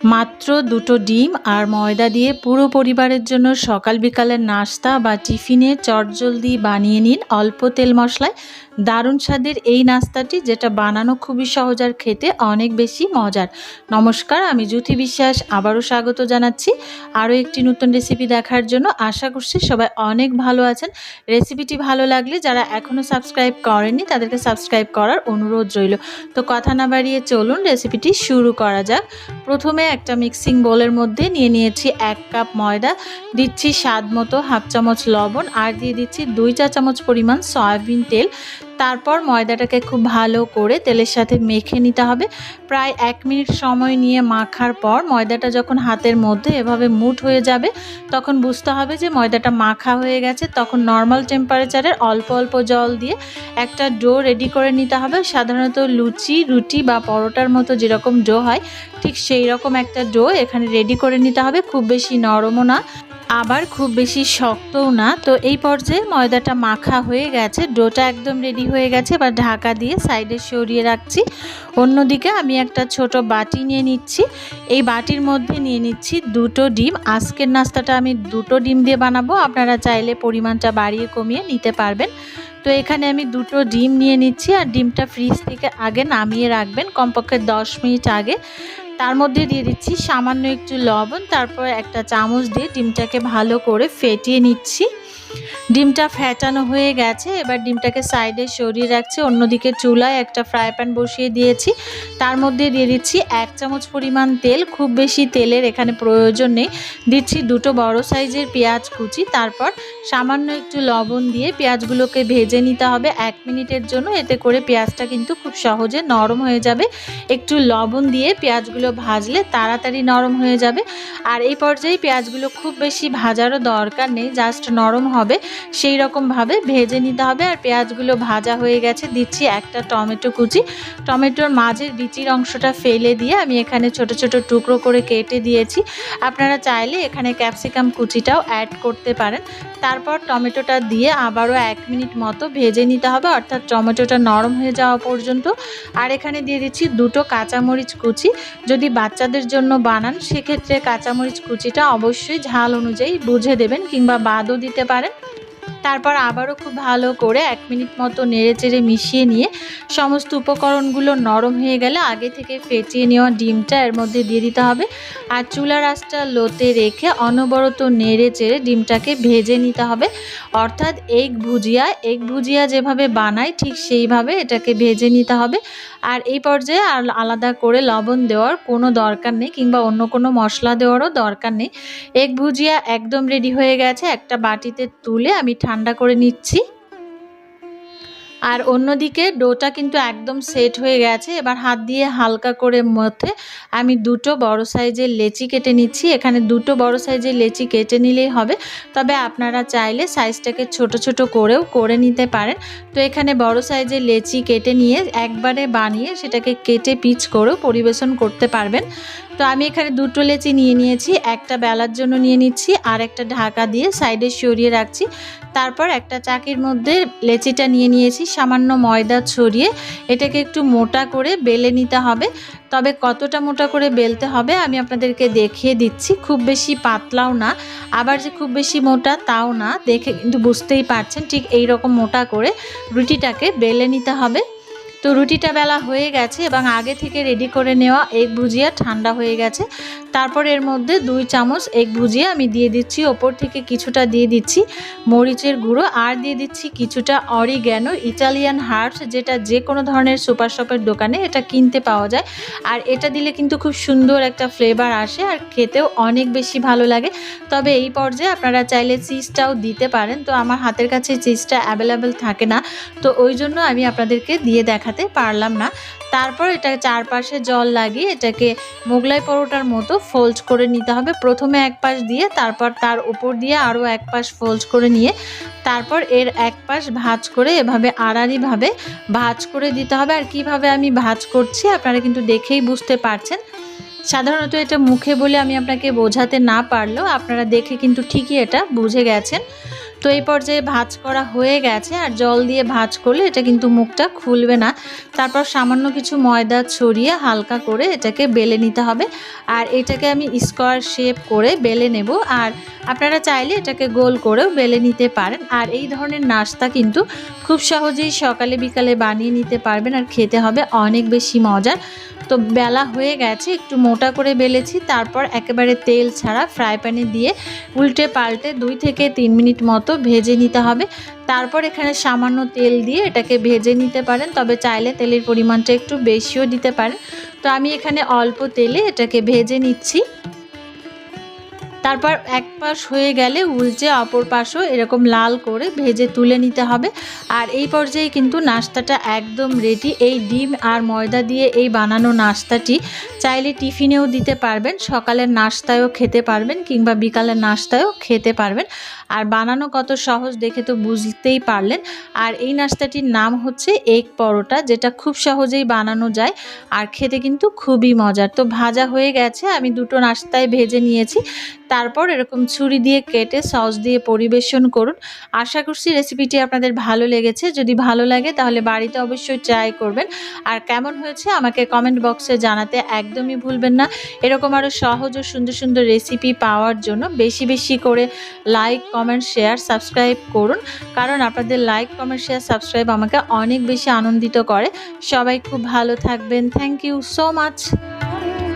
মাত্র দুটো ডিম আর ময়দা দিয়ে পুরো পরিবারের জন্য সকাল বিকালের নাস্তা বা টিফিনে চটজলদি বানিয়ে নিন অল্প তেল মশলায় দারুণ স্বাদের এই নাস্তাটি, যেটা বানানো খুবই সহজ আর খেতে অনেক বেশি মজার। নমস্কার, আমি জ্যোতি বিশ্বাস, আবারও স্বাগত জানাচ্ছি আরও একটি নতুন রেসিপি দেখার জন্য। আশা করছি সবাই অনেক ভালো আছেন। রেসিপিটি ভালো লাগলে যারা এখনও সাবস্ক্রাইব করেননি, তাদেরকে সাবস্ক্রাইব করার অনুরোধ রইল। তো কথা না বাড়িয়ে চলুন রেসিপিটি শুরু করা যাক। প্রথমে একটা মিক্সিং বোলের মধ্যে নিয়ে নিয়েছি এক কাপ ময়দা, দিচ্ছি স্বাদ মতো হাফ চামচ লবণ, আর দিয়ে দিচ্ছি দুই চা চামচ পরিমাণ সয়াবিন তেল। তারপর ময়দাটাকে খুব ভালো করে তেলের সাথে মেখে নিতে হবে। প্রায় এক মিনিট সময় নিয়ে মাখার পর ময়দাটা যখন হাতের মধ্যে এভাবে মুঠ হয়ে যাবে, তখন বুঝতে হবে যে ময়দাটা মাখা হয়ে গেছে। তখন নর্মাল টেম্পারেচারের অল্প অল্প জল দিয়ে একটা ডো রেডি করে নিতে হবে। সাধারণত লুচি, রুটি বা পরোটার মতো যেরকম ডো হয়, ঠিক সেই রকম একটা ডো এখানে রেডি করে নিতে হবে। খুব বেশি নরমও না। আবার খুব বেশি শক্তও না। তো এই পর্যায়ে ময়দাটা মাখা হয়ে গেছে। ডোটা একদম রেডি হয়ে গেছে। এবার ঢাকা দিয়ে সাইডে সরিয়ে রাখছি। অন্যদিকে আমি একটা ছোট বাটি নিয়ে নিচ্ছি। এই বাটির মধ্যে নিয়ে নিচ্ছি দুটো ডিম। আজকের নাস্তাটা আমি দুটো ডিম দিয়ে বানাবো। আপনারা চাইলে পরিমাণটা বাড়িয়ে কমিয়ে নিতে পারবেন। তো এখানে আমি দুটো ডিম নিয়ে নিচ্ছি। আর ডিমটা ফ্রিজ থেকে আগে নামিয়ে রাখবেন। কমপক্ষে দশ মিনিট আগে। তার মধ্যে দিয়ে দিচ্ছি সামান্য একটু লবণ, তারপর একটা চামচ দিয়ে ডিমটাকে ভালো করে ফেটিয়ে নিচ্ছি। ডিমটা ফ্যাটানো হয়ে গেছে, এবার ডিমটাকে সাইডে সরিয়ে রাখছি, অন্যদিকে চুলায় একটা ফ্রাই প্যান বসিয়ে দিয়েছি। তার মধ্যে দিয়ে দিচ্ছি এক চামচ পরিমাণ তেল, খুব বেশি তেলের এখানে প্রয়োজন নেই। দিচ্ছি দুটো বড় সাইজের পেঁয়াজ কুচি, তারপর সামান্য একটু লবণ দিয়ে পেঁয়াজগুলোকে ভেজে নিতে হবে এক মিনিটের জন্য, এতে করে পেঁয়াজটা কিন্তু খুব সহজে নরম হয়ে যাবে। একটু লবণ দিয়ে পেঁয়াজগুলো ভাজলে তাড়াতাড়ি নরম হয়ে যাবে। আর এই পর্যায়ে পেঁয়াজগুলো খুব বেশি ভাজারও দরকার নেই, জাস্ট নরম হবে, সেই রকমভাবে ভেজে নিতে হবে। আর পেঁয়াজগুলো ভাজা হয়ে গেছে, দিচ্ছি একটা টমেটো কুচি। টমেটোর মাঝের বিচির অংশটা ফেলে দিয়ে আমি এখানে ছোট ছোট টুকরো করে কেটে দিয়েছি। আপনারা চাইলে এখানে ক্যাপসিকাম কুচিটাও অ্যাড করতে পারেন। তারপর টমেটোটা দিয়ে আবারও এক মিনিট মতো ভেজে নিতে হবে, অর্থাৎ টমেটোটা নরম হয়ে যাওয়া পর্যন্ত। আর এখানে দিয়ে দিচ্ছি দুটো কাঁচামরিচ কুচি। যদি বাচ্চাদের জন্য বানান, সেক্ষেত্রে কাঁচামরিচ কুচিটা অবশ্যই ঝাল অনুযায়ী বুঝে দেবেন কিংবা বাদও দিতে পারেন। né? তারপর আবারও খুব ভালো করে এক মিনিট মতো নেড়ে চেড়ে মিশিয়ে নিয়ে সমস্ত উপকরণগুলো নরম হয়ে গেলে আগে থেকে ফেটিয়ে নেওয়া ডিমটা এর মধ্যে দিয়ে দিতে হবে। আর চুলার আঁচটা লোতে রেখে অনবরত নেড়ে চেড়ে ডিমটাকে ভেজে নিতে হবে। অর্থাৎ এগ ভুজিয়া এগ ভুজিয়া যেভাবে বানায় ঠিক সেইভাবে এটাকে ভেজে নিতে হবে। আর এই পর্যায়ে আর আলাদা করে লবণ দেওয়ার কোনো দরকার নেই কিংবা অন্য কোনো মশলা দেওয়ারও দরকার নেই। এগ ভুজিয়া একদম রেডি হয়ে গেছে। একটা বাটিতে তুলে আমি ঠান্ডা করে নিচ্ছি। আর অন্যদিকে ডোটা কিন্তু একদম সেট হয়ে গেছে। এবার হাত দিয়ে হালকা করে মধ্যে আমি দুটো বড় সাইজের লেচি কেটে নিচ্ছি। এখানে দুটো বড় সাইজের লেচি কেটে নিলেই হবে। তবে আপনারা চাইলে সাইজটাকে ছোট ছোট করেও করে নিতে পারেন। তো এখানে বড় সাইজের লেচি কেটে নিয়ে একবারে বানিয়ে সেটাকে কেটে পিচ করেও পরিবেশন করতে পারবেন। তো আমি এখানে দুটো লেচি নিয়ে নিয়েছি, একটা বেলার জন্য নিয়ে নিচ্ছি আর একটা ঢাকা দিয়ে সাইডে সরিয়ে রাখছি। তারপর একটা চাকির মধ্যে লেচিটা নিয়ে নিয়েছি, সামান্য ময়দা ছড়িয়ে। এটাকে একটু মোটা করে বেলে নিতে হবে। তবে কতটা মোটা করে বেলতে হবে আমি আপনাদেরকে দেখিয়ে দিচ্ছি, খুব বেশি পাতলাও না। আবার যে খুব বেশি মোটা তাও না, দেখে কিন্তু বুঝতেই পারছেন ঠিক এই রকম মোটা করে রুটিটাকে বেলে নিতে হবে। তো রুটিটা বেলা হয়ে গেছে এবং আগে থেকে রেডি করে নেওয়া এগ ভুজিয়া ঠান্ডা হয়ে গেছে। তারপর এর মধ্যে দুই চামচ এক ভুজিয়া আমি দিয়ে দিচ্ছি। ওপর থেকে কিছুটা দিয়ে দিচ্ছি মরিচের গুঁড়ো আর দিয়ে দিচ্ছি কিছুটা অরিগ্যানো ইটালিয়ান হার্বস যেটা যে কোনো ধরনের সুপার শপের দোকানে এটা কিনতে পাওয়া যায়। আর এটা দিলে কিন্তু খুব সুন্দর একটা ফ্লেভার আসে আর খেতেও অনেক বেশি ভালো লাগে। তবে এই পর্যায়ে আপনারা চাইলে চিজটাও দিতে পারেন। তো আমার হাতের কাছে চিজটা অ্যাভেলেবেল থাকে না। তো ওই জন্য আমি আপনাদেরকে দিয়ে দেখাতে পারলাম না। তারপর এটা চারপাশে জল লাগিয়ে এটাকে মোগলাই পরোটার মতো ফোল্ড করে নিতে হবে। প্রথমে এক পাশ দিয়ে, তারপর তার উপর দিয়ে আরও এক পাশ ফোল্ড করে নিয়ে, তারপর এর এক পাশ ভাজ করে এভাবে আড়াড়িভাবে ভাজ করে দিতে হবে। আর কীভাবে আমি ভাজ করছি আপনারা কিন্তু দেখেই বুঝতে পারছেন। সাধারণত এটা মুখে বলে আমি আপনাকে বোঝাতে না পারলেও আপনারা দেখে কিন্তু ঠিকই এটা বুঝে গেছেন। তো এই পর্যায়ে ভাজ করা হয়ে গেছে আর জল দিয়ে ভাজ করলে এটা কিন্তু মুখটা খুলবে না। তারপর সামান্য কিছু ময়দা ছড়িয়ে হালকা করে এটাকে বেলে নিতে হবে। আর এটাকে আমি স্কোয়ার শেপ করে বেলে নেব। আর আপনারা চাইলে এটাকে গোল করেও বেলে নিতে পারেন। আর এই ধরনের নাস্তা কিন্তু খুব সহজেই সকালে বিকালে বানিয়ে নিতে পারবেন আর খেতে হবে অনেক বেশি মজার। তো বেলা হয়ে গেছে, একটু মোটা করে বেলেছি, তারপর একেবারে তেল ছাড়া ফ্রাই প্যানে দিয়ে উল্টে পাল্টে দুই থেকে তিন মিনিট মতো ভেজে নিতে হবে। তারপর এখানে সামান্য তেল দিয়ে এটাকে ভেজে নিতে পারেন, তবে চাইলে তেলের পরিমাণটা একটু বেশিও দিতে পারেন। তো আমি এখানে অল্প তেলে এটাকে ভেজে নিচ্ছি। তারপর এক পাশ হয়ে গেলে উলচে অপর পাশও এরকম লাল করে ভেজে তুলে নিতে হবে। আর এই পর্যায়ে কিন্তু নাস্তাটা একদম রেডি এই ডিম আর ময়দা দিয়ে এই বানানো নাস্তাটি চাইলে টিফিনেও দিতে পারবেন, সকালের নাস্তায়ও খেতে পারবেন কিংবা বিকালের নাস্তায়ও খেতে পারবেন। আর বানানো কত সহজ দেখে তো বুঝতেই পারলেন। আর এই নাস্তাটির নাম হচ্ছে এগ পরোটা, যেটা খুব সহজেই বানানো যায় আর খেতে কিন্তু খুবই মজার। তো ভাজা হয়ে গেছে, আমি দুটো নাস্তায় ভেজে নিয়েছি। তারপর এরকম ছুরি দিয়ে কেটে সস দিয়ে পরিবেশন করুন। আশা করছি রেসিপিটি আপনাদের ভালো লেগেছে। যদি ভালো লাগে তাহলে বাড়িতে অবশ্যই ট্রাই করবেন। আর কেমন হয়েছে আমাকে কমেন্ট বক্সে জানাতে একদমই ভুলবেন না। এরকম আরও সহজ ও সুন্দর সুন্দর রেসিপি পাওয়ার জন্য বেশি বেশি করে লাইক কমেন্ট শেয়ার সাবস্ক্রাইব করুন। কারণ আপনাদের লাইক কমেন্ট শেয়ার সাবস্ক্রাইব আমাকে অনেক বেশি আনন্দিত করে। সবাই খুব ভালো থাকবেন। Thank you so much